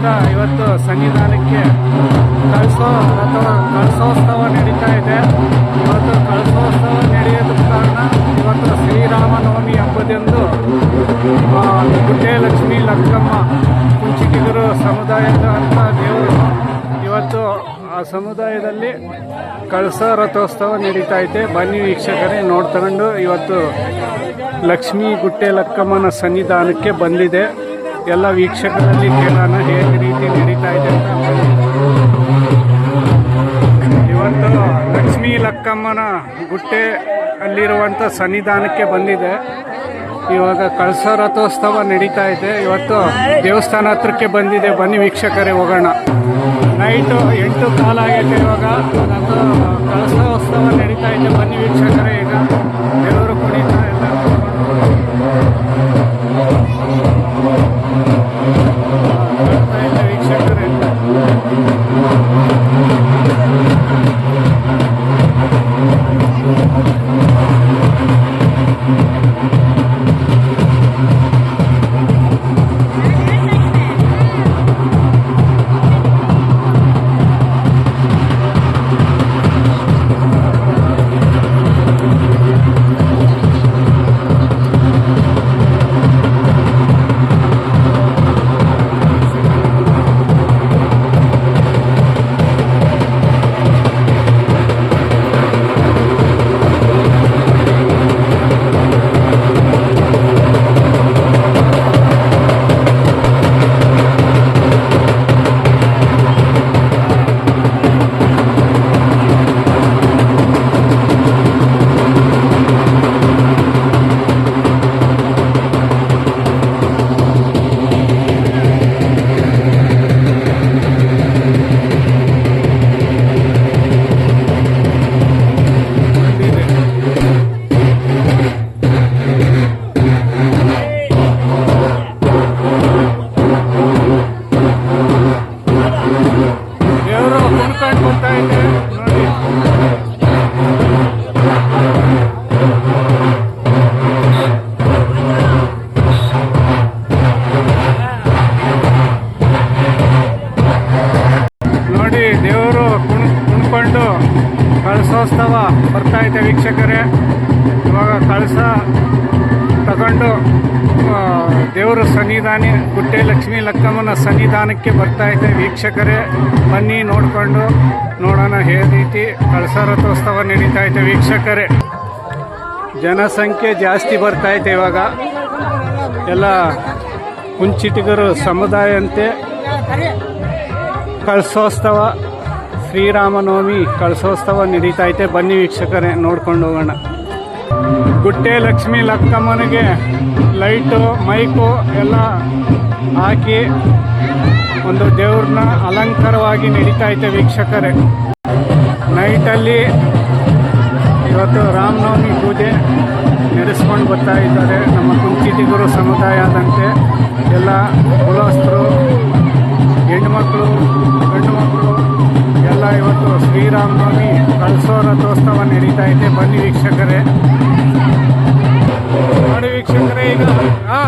ಅಂತ ಇವತ್ತು ಸನ್ನಿಧಾನಕ್ಕೆ ಕಳಸೋ ಅಥವಾ ಕಳಸೋತ್ಸವ ನಡೀತಾ ಇದೆ. ಇವತ್ತು ಕಳಸೋತ್ಸವ ನಡೆಯೋದ ಕಾರಣ ಇವತ್ತು ಶ್ರೀರಾಮನವಮಿ ಹಬ್ಬದಂದು ಗುಡ್ಡೇಲಕ್ಷ್ಮಿ ಲಕ್ಕಮ್ಮ ಕುಂಚಿಕಿಗರು ಸಮುದಾಯದ ಅಂತ ದೇವರು ಇವತ್ತು ಆ ಸಮುದಾಯದಲ್ಲಿ ಕಳಸ ರಥೋತ್ಸವ ನಡೀತಾ ಇದೆ. ಬನ್ನಿ ವೀಕ್ಷಕರೇ ನೋಡ್ತಗೊಂಡು ಇವತ್ತು ಲಕ್ಷ್ಮೀ ಗುಟ್ಟೆ ಲಕ್ಕಮ್ಮನ ಸನ್ನಿಧಾನಕ್ಕೆ ಬಂದಿದೆ. ಎಲ್ಲ ವೀಕ್ಷಕರಲ್ಲಿ ಕೇಳೋಣ ಹೇಗೆ ರೀತಿ ನಡೀತಾ ಇದೆ ಇವತ್ತು ಲಕ್ಷ್ಮೀ ಲಕ್ಕಮ್ಮನ ಗುಟ್ಟೆ ಅಲ್ಲಿರುವಂಥ ಸನ್ನಿಧಾನಕ್ಕೆ ಬಂದಿದೆ. ಇವಾಗ ಕಳಸ ರಥೋತ್ಸವ ನಡೀತಾ ಇದೆ. ಇವತ್ತು ದೇವಸ್ಥಾನ ಹತ್ರಕ್ಕೆ ಬಂದಿದೆ. ಬನ್ನಿ ವೀಕ್ಷಕರೇ, ಹೋಗೋಣ. ನೈಟು ಎಂಟು ಕಾಲ ಆಗೈತೆ ಇವಾಗ. ಕಳಸೋತ್ಸವ ನಡೀತಾ ಇದೆ. ಬನ್ನಿ ವೀಕ್ಷಕರೇ, ಈಗ. ವೀಕ್ಷಕರೇ, ಇವಾಗ ಕಳಸ ತಗೊಂಡು ದೇವರ ಸನ್ನಿಧಾನ ಗುಟ್ಟೆ ಲಕ್ಷ್ಮೀ ಲಕ್ಕಮ್ಮನ ಸನ್ನಿಧಾನಕ್ಕೆ ಬರ್ತಾ ಇದೆ ವೀಕ್ಷಕರೇ. ಬನ್ನಿ ನೋಡಿಕೊಂಡು ನೋಡೋಣ ಹೇ ರೀತಿ ಕಳಸ ರಥೋತ್ಸವ ನಡೀತಾ ಇದೆ ವೀಕ್ಷಕರೇ. ಜನಸಂಖ್ಯೆ ಜಾಸ್ತಿ ಬರ್ತಾ ಇದೆ ಇವಾಗ. ಎಲ್ಲ ಕುಂಚಿಟಿಗರು ಸಮುದಾಯ ಅಂತೆ ಕಳಸೋತ್ಸವ ಶ್ರೀರಾಮನವಮಿ ಕಳಸೋತ್ಸವ ನಡೀತಾ ಐತೆ. ಬನ್ನಿ ವೀಕ್ಷಕರೇ, ನೋಡ್ಕೊಂಡು ಹೋಗೋಣ. ಗುಟ್ಟೆ ಲಕ್ಷ್ಮಿ ಲಕ್ಕಮ್ಮನಿಗೆ ಲೈಟು, ಮೈಕು ಎಲ್ಲ ಹಾಕಿ ಒಂದು ದೇವ್ರನ್ನ ಅಲಂಕಾರವಾಗಿ ನಡೀತಾ ಐತೆ ವೀಕ್ಷಕರೇ. ನೈಟಲ್ಲಿ ಇವತ್ತು ರಾಮನವಮಿ ಪೂಜೆ ನಡೆಸ್ಕೊಂಡು ಬರ್ತಾ ಇದ್ದಾರೆ. ನಮ್ಮ ಕುಂಚಿಟಿಗರು ಸಮುದಾಯದಂತೆ ಎಲ್ಲ ಕುಲಸ್ಥರು ಮಕ್ಕಳು ಗಂಡು ಮಕ್ಕಳು ಎಲ್ಲ ಇವತ್ತು ಶ್ರೀರಾಮನವಮಿ ಕಳಸೋ ರಥೋತ್ಸವ ನಡೀತಾ ಇದೆ. ಬನ್ನಿ ವೀಕ್ಷಕರೇ. ನೋಡಿ ವೀಕ್ಷಕರೇ ಈಗ ಹಾ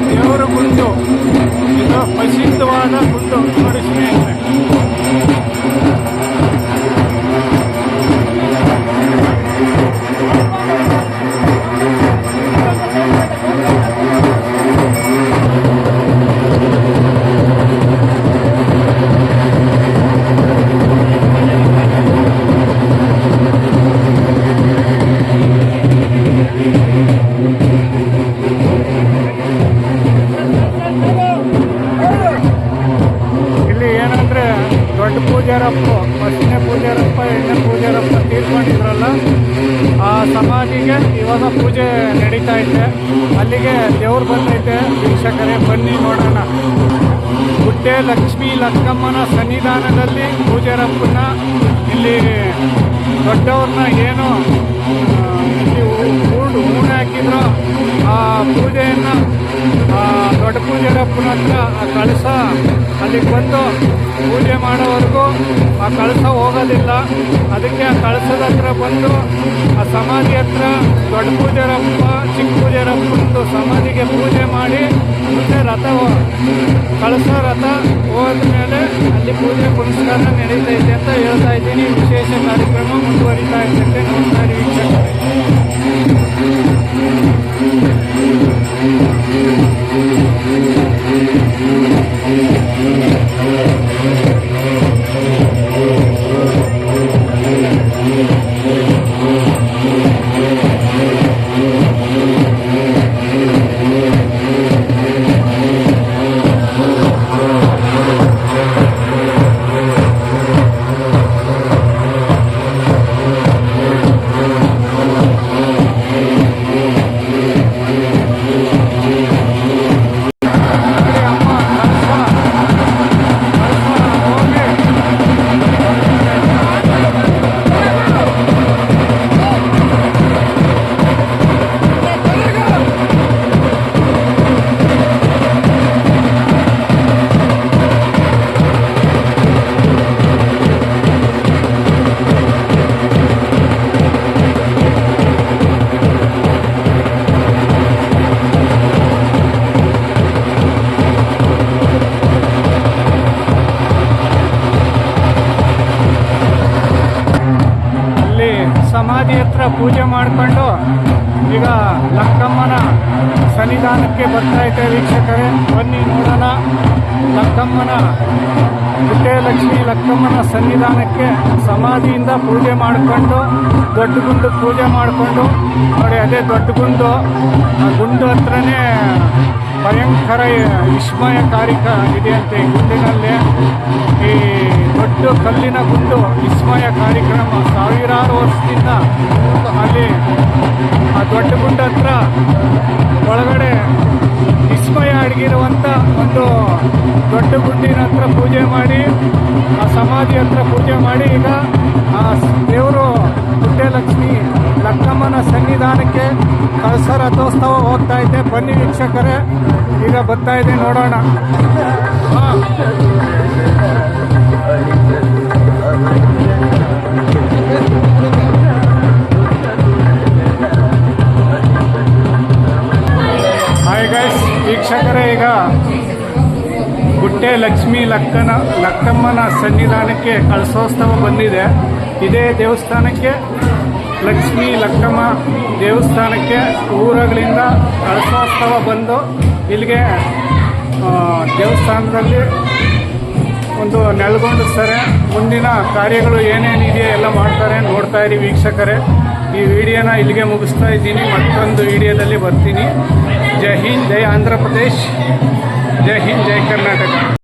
ದೇವರ ಗುಂಡು ಇದು ಪ್ರಸಿದ್ಧವಾದ ಗುಂಡು ನೋಡಿ ಪೂಜಾರಪ್ಪ, ಹೆಣ್ಣು ಪೂಜಾರಪ್ಪ ತೀರ್ಕೊಂಡಿದ್ರಲ್ಲ ಆ ಸಮಾಧಿಗೆ ಇವಾಗ ಪೂಜೆ ನಡೀತಾ ಐತೆ ಅಲ್ಲಿಗೆ ದೇವ್ರು ಬಂದೈತೆ, ವೀಕ್ಷಕರೇ, ಬನ್ನಿ ನೋಡೋಣ. ಗುಡ್ಡೆ ಲಕ್ಷ್ಮೀ ಲಕ್ಕಮ್ಮನ ಸನ್ನಿಧಾನದಲ್ಲಿ ಪೂಜಾರಪ್ಪನ ಇಲ್ಲಿ ದೊಡ್ಡವ್ರನ್ನ ಏನು ಹೂಣೆ ಹಾಕಿದ್ರು, ಆ ಪೂಜೆಯನ್ನು ದೊಡ್ಡ ಪೂಜಾರಪ್ಪನ ಹತ್ರ ಆ ಕಳಸ, ಅಲ್ಲಿಗೆ ಬಂದು ಪೂಜೆ ಮಾಡೋವರೆಗೂ ಆ ಕಳಸ ಹೋಗೋದಿಲ್ಲ. ಅದಕ್ಕೆ ಆ ಕಳಸದ ಹತ್ರ ಬಂದು ಆ ಸಮಾಧಿ ಹತ್ರ ದೊಡ್ಡ ಪೂಜಾರಪ್ಪ, ಚಿಕ್ಕ ಬಂದು ಸಮಾಧಿಗೆ ಪೂಜೆ ಮಾಡಿ ಮುಂದೆ ರಥ ಕಳಸ ರಥ ಹೋದ ಮೇಲೆ ಅಲ್ಲಿ ಪೂಜೆ ಪುನಸ್ಕಾರ ಇದೆ ಅಂತ ಹೇಳ್ತಾ ಇದ್ದೀನಿ. ವಿಶೇಷ ಕಾರ್ಯಕ್ರಮ ಮುಂದುವರಿತಾ ಇರ್ತೈತೆ ನೋಡ್ತಾ ವೀಕ್ಷಕರೇ. ಹತ್ರ ಪೂಜೆ ಮಾಡಿಕೊಂಡು ಈಗ ಲಕ್ಕಮ್ಮನ ಸನ್ನಿಧಾನಕ್ಕೆ ಬರ್ತಾ ಇದ್ದೆ ವೀಕ್ಷಕರೇ. ಬನ್ನಿ ನೋಡೋಣ. ಲಕ್ಕಮ್ಮನ ವಿಜಯಲಕ್ಷ್ಮಿ ಲಕ್ಕಮ್ಮನ ಸನ್ನಿಧಾನಕ್ಕೆ ಸಮಾಧಿಯಿಂದ ಪೂಜೆ ಮಾಡಿಕೊಂಡು, ದೊಡ್ಡ ಗುಂಡು ಪೂಜೆ ಮಾಡಿಕೊಂಡು, ನೋಡಿ ಅದೇ ದೊಡ್ಡ ಗುಂಡು. ಆ ಗುಂಡು ಹತ್ರನೇ ಭಯಂಕರ ವಿಸ್ಮಯಕಾರಿಕ ಇದೆಯಂತೆ ಈ ಗುಂಡಿನಲ್ಲಿ. ಈ ಕಲ್ಲಿನ ಗುಂಡು ವಿಸ್ಮಯ ಕಾರ್ಯಕ್ರಮ ಸಾವಿರಾರು ವರ್ಷದಿಂದ ಅಲ್ಲಿ ಆ ದೊಡ್ಡ ಗುಂಡ ಹತ್ರ ಒಳಗಡೆ ವಿಸ್ಮಯ ಅಡಗಿರುವಂಥ ಒಂದು ದೊಡ್ಡ ಗುಂಡಿನ ಹತ್ರ ಪೂಜೆ ಮಾಡಿ, ಆ ಸಮಾಧಿ ಹತ್ರ ಪೂಜೆ ಮಾಡಿ, ಈಗ ಆ ದೇವರು ಲಕ್ಷ್ಮಿ ಲಕ್ಕಮ್ಮನ ಸನ್ನಿಧಾನಕ್ಕೆ ಕಳಸ ರಥೋತ್ಸವ ಹೋಗ್ತಾ ಇದೆ. ಬನ್ನಿ ವೀಕ್ಷಕರೇ, ಈಗ ಬರ್ತಾ ಇದೆ ನೋಡೋಣ. ವೀಕ್ಷಕರೇ, ಈಗ ಗುಟ್ಟೆ ಲಕ್ಷ್ಮೀ ಲಕ್ಕನ, ಲಕ್ಕಮ್ಮನ ಸನ್ನಿಧಾನಕ್ಕೆ ಕಳಸೋತ್ಸವ ಬಂದಿದೆ. ಇದೇ ದೇವಸ್ಥಾನಕ್ಕೆ ಲಕ್ಷ್ಮೀ ಲಕ್ಕಮ್ಮ ದೇವಸ್ಥಾನಕ್ಕೆ ಊರುಗಳಿಂದ ಕಳಸೋತ್ಸವ ಬಂದು ಇಲ್ಲಿಗೆ ದೇವಸ್ಥಾನದಲ್ಲಿ ಒಂದು ನೆಲೆಗೊಂಡಿಸ್ತಾರೆ ಮುಂದಿನ ಕಾರ್ಯಗಳು ಏನೇನಿದೆಯೋ ಎಲ್ಲ ಮಾಡ್ತಾರೆ ನೋಡ್ತಾ ಇರಿ ವೀಕ್ಷಕರೇ. ಈ ವಿಡಿಯೋನ ಇಲ್ಲಿಗೆ ಮುಗಿಸ್ತಾ ಇದ್ದೀನಿ. ಮತ್ತೊಂದು ವಿಡಿಯೋದಲ್ಲಿ ಬರ್ತೀನಿ. ಜೈ ಹಿಂದ್, ಜೈ ಆಂಧ್ರ ಪ್ರದೇಶ್. ಜೈ ಹಿಂದ್, ಜೈ ಕರ್ನಾಟಕ.